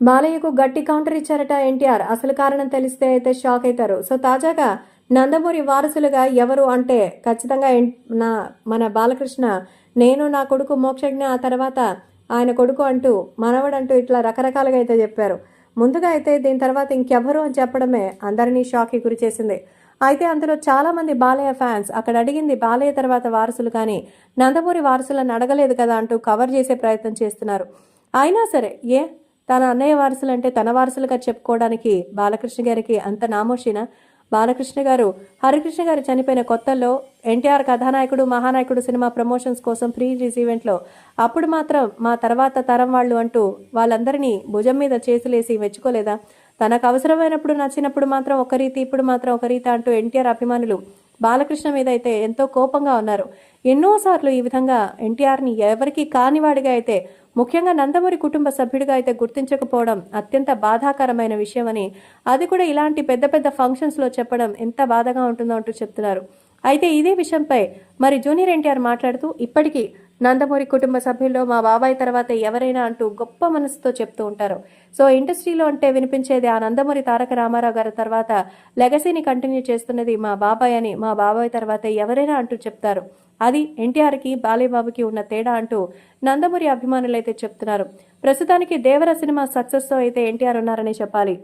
బాలయ్యకు గట్టి కౌంటర్ ఇచ్చారట ఎన్టీఆర్. అసలు కారణం తెలిస్తే అయితే షాక్ అవుతారు. సో తాజాగా నందమూరి వారసులుగా ఎవరు అంటే ఖచ్చితంగా నా మన బాలకృష్ణ నేను నా కొడుకు మోక్షజ్ఞ ఆ తర్వాత ఆయన కొడుకు అంటూ మనవడంటూ ఇట్లా రకరకాలుగా అయితే చెప్పారు. ముందుగా అయితే దీని తర్వాత ఇంకెవరు అని చెప్పడమే అందరినీ షాక్కి గురి చేసింది. అయితే అందులో చాలా మంది బాలయ్య ఫ్యాన్స్ అక్కడ అడిగింది బాలయ్య తర్వాత వారసులు కానీ నందమూరి వారసులను అడగలేదు కదా అంటూ కవర్ చేసే ప్రయత్నం చేస్తున్నారు. అయినా సరే ఏ తన అన్నయ్య వారసులు అంటే తన వారసులుగా చెప్పుకోవడానికి బాలకృష్ణ గారికి అంత నామోషినా? బాలకృష్ణ గారు హరికృష్ణ గారు చనిపోయిన కొత్తల్లో ఎన్టీఆర్ కథానాయకుడు మహానాయకుడు సినిమా ప్రమోషన్స్ కోసం ప్రీ రిలీజ్ ఈవెంట్లో అప్పుడు మాత్రం మా తర్వాత తరం వాళ్ళు అంటూ వాళ్ళందరినీ భుజం మీద చేసులేసి మెచ్చుకోలేదా? తనకు అవసరమైనప్పుడు నచ్చినప్పుడు మాత్రం ఒక రీతి ఇప్పుడు మాత్రం ఒక రీతి అంటూ ఎన్టీఆర్ అభిమానులు బాలకృష్ణ మీద అయితే ఎంతో కోపంగా ఉన్నారు. ఎన్నోసార్లు ఈ విధంగా ఎన్టీఆర్ని ఎవరికి కానివాడిగా అయితే ముఖ్యంగా నందమూరి కుటుంబ సభ్యుడిగా అయితే గుర్తించకపోవడం అత్యంత బాధాకరమైన విషయమని అది కూడా ఇలాంటి పెద్ద పెద్ద ఫంక్షన్స్లో చెప్పడం ఎంత బాధగా ఉంటుందో అంటూ చెప్తున్నారు. అయితే ఇదే విషయంపై మరి జూనియర్ ఎన్టీఆర్ మాట్లాడుతూ ఇప్పటికీ నందమూరి కుటుంబ సభ్యుల్లో మా బాబాయ్ తర్వాత ఎవరైనా అంటూ గొప్ప మనసుతో చెప్తూ ఉంటారు. సో ఇండస్ట్రీలో అంటే వినిపించేది ఆ నందమూరి తారక రామారావు గారి తర్వాత లెగసీని కంటిన్యూ చేస్తున్నది మా బాబాయ్ అని మా బాబాయ్ తర్వాత ఎవరైనా అంటూ చెప్తారు. అది ఎన్టీఆర్కి బాలయ్యబాబుకి ఉన్న తేడా అంటూ నందమూరి అభిమానులైతే చెప్తున్నారు. ప్రస్తుతానికి దేవర సినిమా సక్సెస్తో అయితే ఎన్టీఆర్ ఉన్నారని చెప్పాలి.